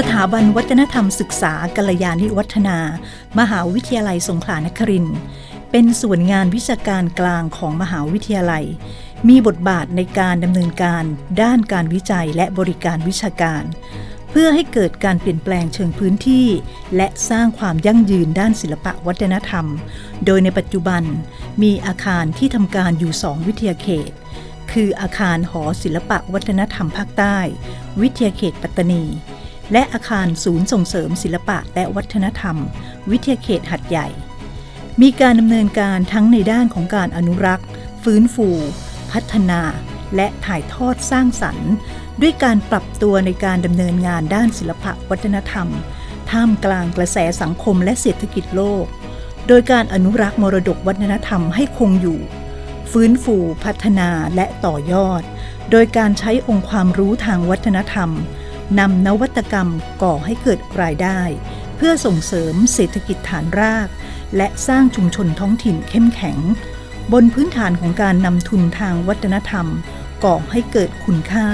สถาบันวัฒนธรรมศึกษากัลยาณิวัฒนา มหาวิทยาลัยสงขลานครินทร์เป็นส่วนงานวิชาการกลางของมหาวิทยาลัย มีบทบาทในการดำเนินการด้านการวิจัยและบริการวิชาการ เพื่อให้เกิดการเปลี่ยนแปลงเชิงพื้นที่ และสร้างความยั่งยืนด้านศิลปะวัฒนธรรม โดยในปัจจุบันมีอาคารที่ทำการอยู่สองวิทยาเขต คืออาคารหอศิลปะวัฒนธรรมภาคใต้ วิทยาเขตปัตตานี และอาคารศูนย์ส่งเสริมศิลปะและวัฒนธรรม วิทยาเขตหัดใหญ่ มีการดำเนินการทั้งในด้านของการอนุรักษ์ ฟื้นฟู พัฒนา และถ่ายทอดสร้างสรรค์ ด้วยการปรับตัวในการดำเนินงานด้านศิลปะวัฒนธรรม ท่ามกลางกระแสสังคมและเศรษฐกิจโลก โดยการอนุรักษ์มรดกวัฒนธรรมให้คงอยู่ ฟื้นฟูพัฒนาและต่อยอด โดยการใช้องค์ความรู้ทางวัฒนธรรม นำนวัตกรรมก่อให้เกิดรายได้ เพื่อส่งเสริมเศรษฐกิจฐานราก และสร้างชุมชนท้องถิ่นเข้มแข็ง บนพื้นฐานของการนำทุนทางวัฒนธรรม ก่อให้เกิดคุณค่า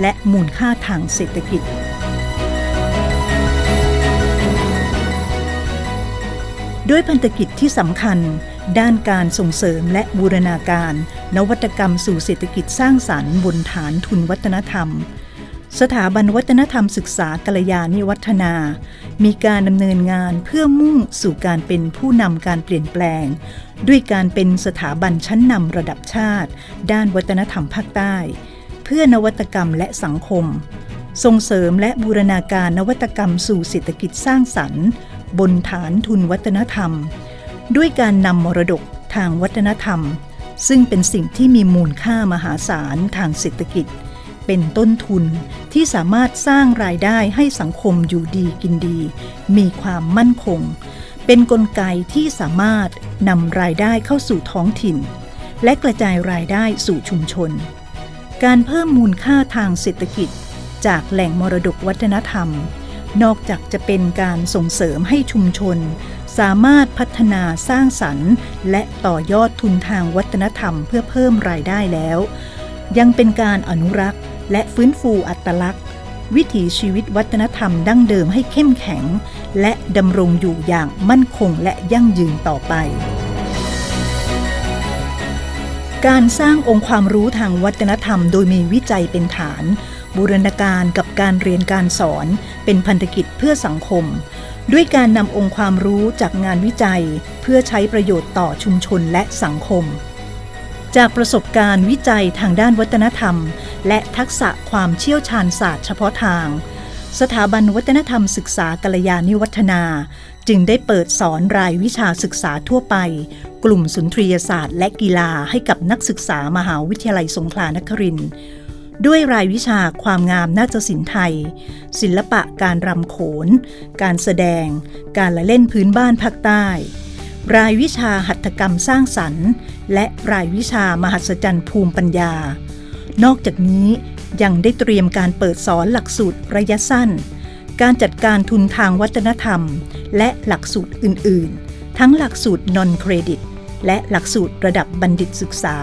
และมูลค่าทางเศรษฐกิจด้วยพันธกิจที่สำคัญ ด้านการส่งเสริมและบูรณาการ นวัตกรรมสู่เศรษฐกิจสร้างสรรค์บนฐานทุนวัฒนธรรม สถาบันวัฒนธรรมศึกษากลยาณิวัฒนา มีการดำเนินงานเพื่อมุ่งสู่การเป็นผู้นำการเปลี่ยนแปลง ด้วยการเป็นสถาบันชั้นนำระดับชาติ ด้านวัฒนธรรมภาคใต้ เพื่อนวัตกรรมและสังคม ส่งเสริมและบูรณาการนวัตกรรมสู่เศรษฐกิจสร้างสรรค์ บนฐานทุนวัฒนธรรม ด้วยการนำมรดกทางวัฒนธรรม ซึ่งเป็นสิ่งที่มีมูลค่ามหาศาลทางเศรษฐกิจ เป็นต้นทุนที่สามารถสร้างรายได้ให้สังคมอยู่ดีกินดี มีความมั่นคง เป็นนกลไกที่สามารถนำรายได้เข้าสู่ท้องถิ่น และกระจายรายได้สู่ชุมชน การเพิ่มมูลค่าทางเศรษฐกิจ จากแหล่งมรดกวัฒนธรรม นอกจากจะเป็นการส่งเสริมให้ชุมชน สามารถพัฒนาสร้างสรรค์ และต่อยอดทุนทางวัฒนธรรมเพื่อเพิ่มรายได้แล้วยังเป็นการอนุรักษ์ และฟื้นฟูอัตลักษณ์ วิถีชีวิตวัฒนธรรมดั้งเดิมให้เข้มแข็ง และดำรงอยู่อย่างมั่นคงและยั่งยืนต่อไปการสร้างองค์ความรู้ทางวัฒนธรรมโดยมีวิจัยเป็นฐาน บูรณาการกับการเรียนการสอน เป็นพันธกิจเพื่อสังคม ด้วยการนำองค์ความรู้จากงานวิจัย เพื่อใช้ประโยชน์ต่อชุมชนและสังคม จากประสบการณ์วิจัยทางด้านวัฒนธรรม และทักษะความเชี่ยวชาญศาสตร์เฉพาะทาง สถาบันวัฒนธรรมศึกษากัลยาณิวัฒนา จึงได้เปิดสอนรายวิชาศึกษาทั่วไป กลุ่มสุนทรียศาสตร์และกีฬาให้กับนักศึกษามหาวิทยาลัยสงขลานครินทร์ด้วยรายวิชาความงามนาฏศิลป์ไทย ศิลปะการรำโขน การแสดง การละเล่นพื้นบ้านภาคใต้ รายวิชาหัตถกรรมสร้างสรรค์ และรายวิชามหัศจรรย์ภูมิปัญญา นอกจากนี้ยังได้เตรียมการเปิดสอนหลักสูตรระยะสั้น การจัดการทุนทางวัฒนธรรม และหลักสูตรอื่น ๆ ทั้งหลักสูตร non credit และหลักสูตรระดับบัณฑิตศึกษา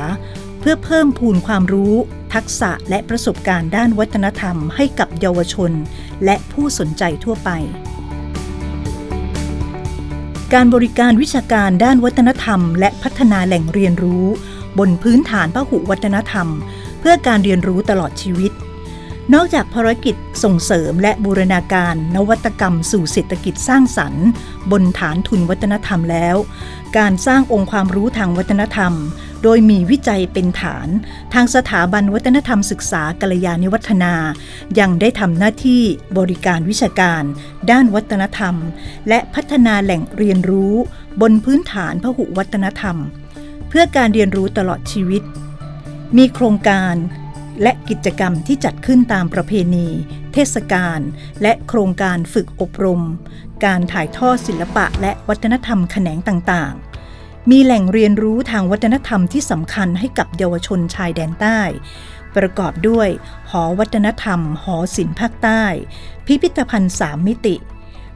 เพื่อเพิ่มพูนความรู้ ทักษะและประสบการณ์ด้านวัฒนธรรมให้กับเยาวชน และผู้สนใจทั่วไปการบริการวิชาการด้านวัฒนธรรม และพัฒนาแหล่งเรียนรู้ บนพื้นฐานพหุวัฒนธรรม เพื่อการเรียนรู้ตลอดชีวิต นอกจากภารกิจส่งเสริมและบูรณาการนวัตกรรมสู่เศรษฐกิจสร้างสรรค์ บนฐานทุนวัฒนธรรมแล้ว การสร้างองค์ความรู้ทางวัฒนธรรม โดยมีวิจัยเป็นฐาน ทางสถาบันวัฒนธรรมศึกษากัลยาณิวัฒนา ยังได้ทำหน้าที่บริการวิชาการ ด้านวัฒนธรรม และพัฒนาแหล่งเรียนรู้ บนพื้นฐานพหุวัฒนธรรม เพื่อการเรียนรู้ตลอดชีวิต มีโครงการและกิจกรรมที่จัดขึ้นตามประเพณี เทศกาล และโครงการฝึกอบรม การถ่ายทอดศิลปะและวัฒนธรรมแขนงต่างๆ มีแหล่งเรียนรู้ทางวัฒนธรรมที่สำคัญให้กับเยาวชนชายแดนใต้ ประกอบด้วย หอวัฒนธรรม หอศิลป์ภาคใต้ พิพิธภัณฑ์สามมิติ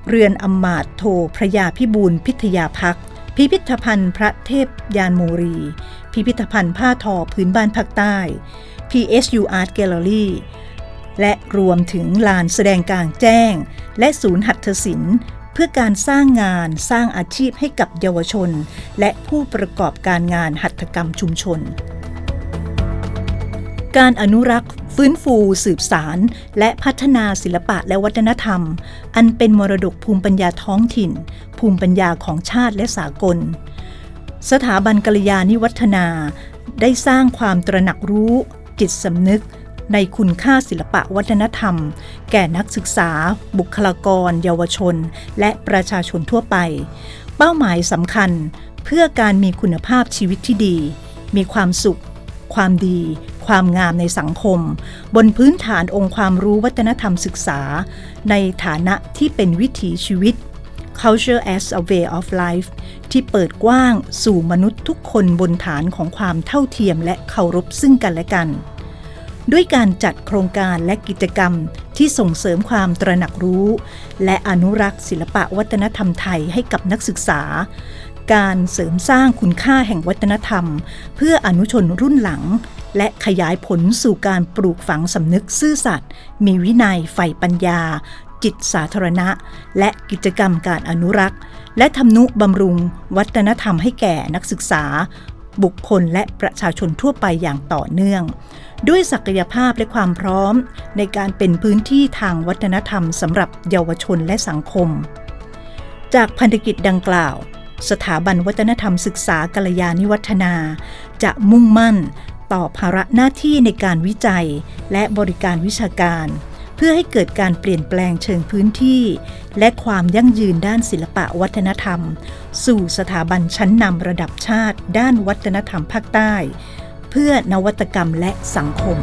เรือนอำมาตโทพระยาพิบูลพิทยาพักษ์พิพิธภัณฑ์พระเทพยานโมรี พิพิธภัณฑ์ผ้าทอพื้นบ้านภาคใต้ PSU Art Gallery และรวมถึงลานแสดงกลางแจ้ง และศูนย์หัตถศิลป์เพื่อการสร้างงานสร้างอาชีพให้กับเยาวชน และผู้ประกอบการงานหัตถกรรมชุมชน การอนุรักษ์ฟื้นฟูสืบสาร และพัฒนาศิลปะและวัฒนธรรม อันเป็นมรดกภูมิปัญญาท้องถิ่น ภูมิปัญญาของชาติและสากล สถาบันกัลยาณิวัฒนา ได้สร้างความตระหนักรู้ จิตสำนึก ในคุณค่าศิลปะวัฒนธรรม แก่นักศึกษา บุคลากร เยาวชน และประชาชนทั่วไป เป้าหมายสำคัญเพื่อการมีคุณภาพชีวิตที่ดี มีความสุข ความดี ความงามในสังคม บนพื้นฐานองค์ความรู้วัฒนธรรมศึกษา ในฐานะที่เป็นวิถีชีวิต culture as a way of life ที่เปิดกว้างสู่มนุษย์ทุกคนบนฐานของความเท่าเทียมและเคารพซึ่งกันและกัน ด้วยการจัดโครงการและกิจกรรมที่ส่งเสริมความตระหนักรู้ และอนุรักษ์ศิลปะวัฒนธรรมไทยให้กับนักศึกษา การเสริมสร้างคุณค่าแห่งวัฒนธรรม เพื่ออนุชนรุ่นหลัง และขยายผลสู่การปลูกฝังสำนึกซื่อสัตย์มีวินัยใฝ่ปัญญา จิตสาธารณะ และกิจกรรมการอนุรักษ์ และทำนุบำรุง วัฒนธรรมให้แก่นักศึกษา บุคคลและประชาชนทั่วไปอย่างต่อเนื่อง ด้วยศักยภาพและความพร้อม ในการเป็นพื้นที่ทางวัฒนธรรมสำหรับเยาวชนและสังคม จากพันธกิจดังกล่าวสถาบันวัฒนธรรมศึกษากัลยาณิวัฒนา จะมุ่งมั่นต่อภาระหน้าที่ในการวิจัย และบริการวิชาการ เพื่อให้เกิดการเปลี่ยนแปลงเชิงพื้นที่ และความยั่งยืนด้านศิลปะวัฒนธรรม สู่สถาบันชั้นนำระดับชาติ ด้านวัฒนธรรมภาคใต้ เพื่อนวัตกรรมและสังคม